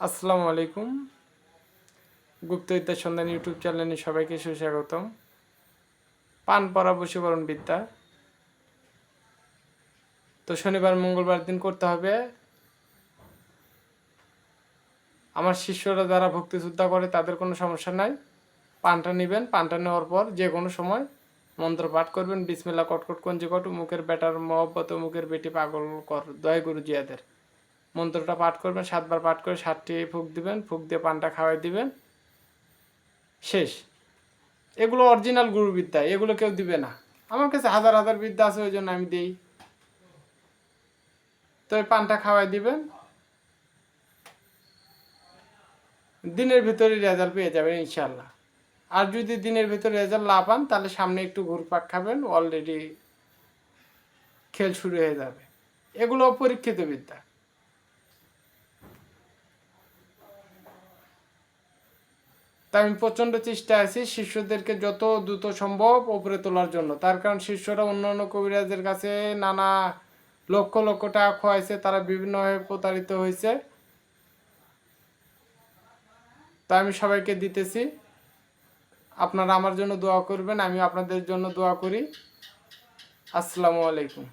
আসসালামু আলাইকুম। গুপ্ত গুপ্তবিদ্যা সন্ধান ইউটিউব চ্যানেলে সবাইকে সুস্বাগতম। পান পরা বশীকরণ বিদ্যা। তো শনিবার, মঙ্গলবার দিন করতে হবে। আমার শিষ্যরা যারা ভক্তি শ্রদ্ধা করে, তাদের কোনো সমস্যা নাই। পানটা নেবেন, পানটা নেওয়ার পর যে কোনো সময় মন্ত্র পাঠ করবেন। বিসমিল্লা কটকট কঞ্জিকট মুখের বেটার মহব্বত, মুখের বেটি পাগল কর দয় গুরু জিয়াদের। মন্ত্রটা পাঠ করবেন, সাতবার পাঠ করে সাতটি ফুক দিবেন, ফুক দিয়ে পানটা খাওয়াই দিবেন। শেষ। এগুলো অরিজিনাল গুরুবিদ্যা, এগুলো কেউ দিবে না। আমার কাছে হাজার হাজার বিদ্যা আছে, ওই জন্য আমি দিই। তো এই পানটা খাওয়াই দিবেন। দিনের ভিতরে রেজাল্ট পেয়ে যাবেন ইনশাল্লাহ আর যদি দিনের ভিতরে রেজাল্ট না পান, তাহলে সামনে একটু ঘুরপাক খাবেন অলরেডি খেল শুরু হয়ে যাবে। এগুলো পরীক্ষিত বিদ্যা। তাই আমি প্রচণ্ড চেষ্টা আছি শিষ্যদেরকে যত দ্রুত সম্ভব ওপরে তোলার জন্য। তার কারণ শিষ্যরা অন্য অন্য কবিরাজের কাছে নানা লক্ষ লক্ষ টাকা খোয়াইছে, তারা বিভিন্নভাবে প্রতারিত হয়েছে। তাই আমি সবাইকে দিতেছি। আপনারা আমার জন্য দোয়া করবেন আমি আপনাদের জন্য দোয়া করি। আসসালামু আলাইকুম।